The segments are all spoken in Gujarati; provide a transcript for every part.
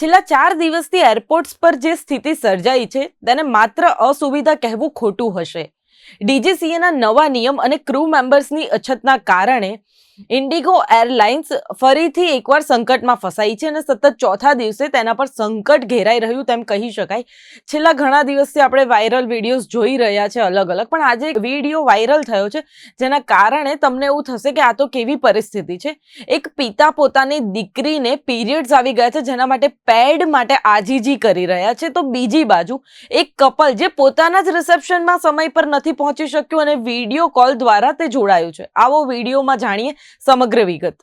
છેલ્લા ચાર દિવસથી એરપોર્ટ્સ પર જે સ્થિતિ સર્જાઈ છે, તેને માત્ર અસુવિધા કહેવું ખોટું હશે. ડીજીસીએના નવા નિયમ અને ક્રૂ મેમ્બર્સની અછતના કારણે ઇન્ડિગો એરલાઇન્સ ફરીથી એકવાર સંકટમાં ફસાઈ છે અને સતત ચોથા દિવસે તેના પર સંકટ ઘેરાઈ રહ્યું તેમ કહી શકાય. છેલ્લા ઘણા દિવસથી આપણે વાયરલ વિડીયોઝ જોઈ રહ્યા છે અલગ અલગ, પણ આજે એક વીડિયો વાયરલ થયો છે જેના કારણે તમને એવું થશે કે આ તો કેવી પરિસ્થિતિ છે. એક પિતા પોતાની દીકરીને પીરિયડ્સ આવી ગયા છે જેના માટે પેડ માટે આજીજી કરી રહ્યા છે. તો બીજી બાજુ, એક કપલ જે પોતાના જ રિસેપ્શનમાં સમય પર નથી પહોંચી શક્યું અને વીડિયો કોલ દ્વારા તે જોડાયું છે. આવો વિડીયોમાં જાણીએ સમગ્ર વિગત.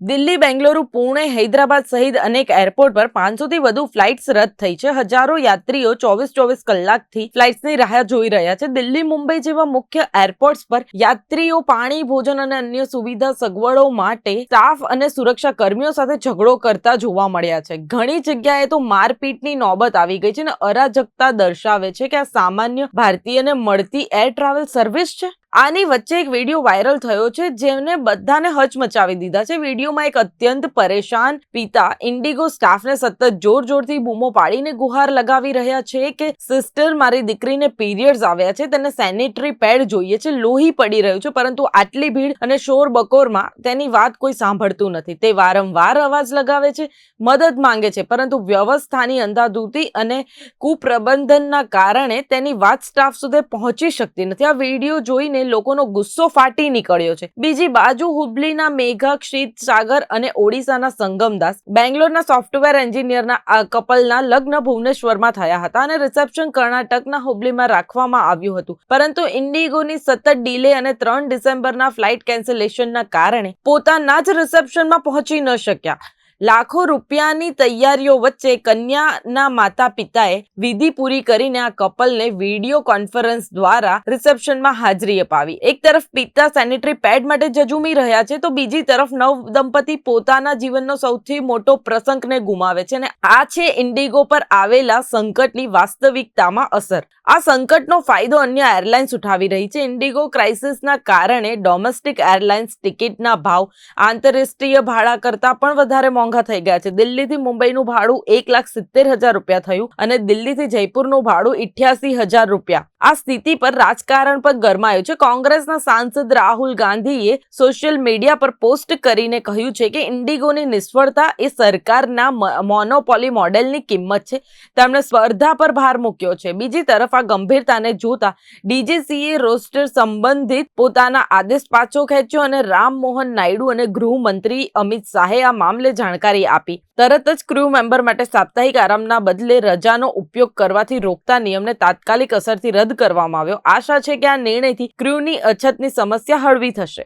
દિલ્હી, બેંગલુરુ, પુણે, હૈદરાબાદ સહિત અનેક એરપોર્ટ પર પાંચસોથી વધુ ફ્લાઇટ્સ રદ થઈ છે. હજારો યાત્રીઓ ચોવીસ ચોવીસ કલાકથી ફ્લાઇટ્સની રાહ જોઈ રહ્યા છે. દિલ્હી, મુંબઈ જેવા મુખ્ય એરપોર્ટ્સ પર યાત્રીઓ પાણી, ભોજન અને અન્ય સુવિધા સગવડો માટે સ્ટાફ અને સુરક્ષા કર્મીઓ સાથે ઝઘડો કરતા જોવા મળ્યા છે. ઘણી જગ્યાએ તો મારપીટની નોબત આવી ગઈ છે અને અરાજકતા દર્શાવે છે કે આ સામાન્ય ભારતીયને મળતી એર ટ્રાવેલ સર્વિસ છે? આની વચ્ચે એક વીડિયો વાયરલ થયો છે, જેમને બધાને હચમચાવી દીધા છે. વિડીયોમાં એક અત્યંત પરેશાન પિતા ઇન્ડિગો સ્ટાફને સતત જોર જોરથી બૂમો પાડીને ગુહાર લગાવી રહ્યા છે કે, સિસ્ટર, મારી દીકરીને પીરિયડ્સ આવ્યા છે, તેને સેનિટરી પેડ જોઈએ છે, લોહી પડી રહ્યું છે, પરંતુ આટલી ભીડ અને શોર બકોરમાં તેની વાત કોઈ સાંભળતું નથી. તે વારંવાર અવાજ લગાવે છે, મદદ માંગે છે, પરંતુ વ્યવસ્થાની અંધાધૂતી અને કુપ્રબંધનના કારણે તેની વાત સ્ટાફ સુધી પહોંચી શકતી નથી. આ વીડિયો જોઈને લોકોનો ગુસ્સો ફાટી નીકળ્યો છે. બીજી બાજુ હુબલીના મેઘા, ક્ષિત સાગર અને ઓડિશાના સંગમદાસ બેંગ્લોરના સોફ્ટવેર એન્જિનિયરના કપલના લગ્ન ભુવનેશ્વરમાં થયા હતા અને રિસેપ્શન કર્ણાટકના હુબલીમાં રાખવામાં આવ્યું હતું. પરંતુ ઇન્ડિગોની સતત ડિલે અને ત્રણ ડિસેમ્બરના ફ્લાઇટ કેન્સલેશનના કારણે પોતાના જ રિસેપ્શનમાં પહોંચી ન શક્યા. લાખો રૂપિયાની તૈયારીઓ વચ્ચે કન્યાના માતા પિતાએ વિધિ પૂરી કરીને આ કપલને વીડિયો કોન્ફરન્સ દ્વારા રિસેપ્શનમાં હાજરી અપાવી. એક તરફ પિતા સેનિટરી પેડ માટે જજુમી રહ્યા છે, તો બીજી તરફ નવ દંપતી પોતાના જીવનનો સૌથી મોટો પ્રસંગને ગુમાવે છે અને આ છે ઇન્ડિગો પર આવેલા સંકટની વાસ્તવિકતામાં અસર. આ સંકટનો ફાયદો અન્ય એરલાઇન્સ ઉઠાવી રહી છે. ઇન્ડિગો ક્રાઇસિસના કારણે ડોમેસ્ટિક એરલાઇન્સ ટિકિટના ભાવ આંતરરાષ્ટ્રીય ભાડા કરતાં પણ વધારે મોંઘા થઈ ગયા છે. દિલ્હીથી મુંબઈનું ભાડું એક લાખ સિત્તેર હજાર રૂપિયા થયું અને દિલ્હીથી જયપુરનું ભાડું ઇઠ્યાસી હજાર રૂપિયા. આ સ્થિતિ પર રાજકારણ પણ ગરમાયું છે. કોંગ્રેસના સાંસદ રાહુલ ગાંધીએ સોશિયલ મીડિયા પર પોસ્ટ કરીને કહ્યું છે કે ઇન્ડિગોની નિષ્ફળતા એ સરકારના મોનોપોલી મોડેલની કિંમત છે. તેમણે સ્પર્ધા પર ભાર મૂક્યો છે. બીજી તરફ આ ગંભીરતાને જોતા ડીજીસીએ રોસ્ટર સંબંધિત પોતાના આદેશ પાછો ખેંચ્યો અને રામ મોહન નાયડુ અને ગૃહમંત્રી અમિત શાહે આ મામલે જાણકારી આપી. તરત જ ક્રૂ મેમ્બર માટે સાપ્તાહિક આરામના બદલે રજાનો ઉપયોગ કરવાથી રોકતા નિયમને તાત્કાલિક અસરથી રદ કરવામાં આવ્યો. આશા છે કે આ નિર્ણયથી ક્રૂની અછતની સમસ્યા હળવી થશે.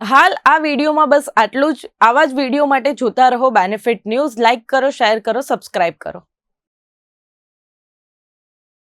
હાલ આ વિડીયોમાં બસ આટલું જ. આવા જ વીડિયો માટે જોતા રહો બેનિફિટ ન્યૂઝ લાઇક કરો શેર કરો સબસ્ક્રાઇબ કરો.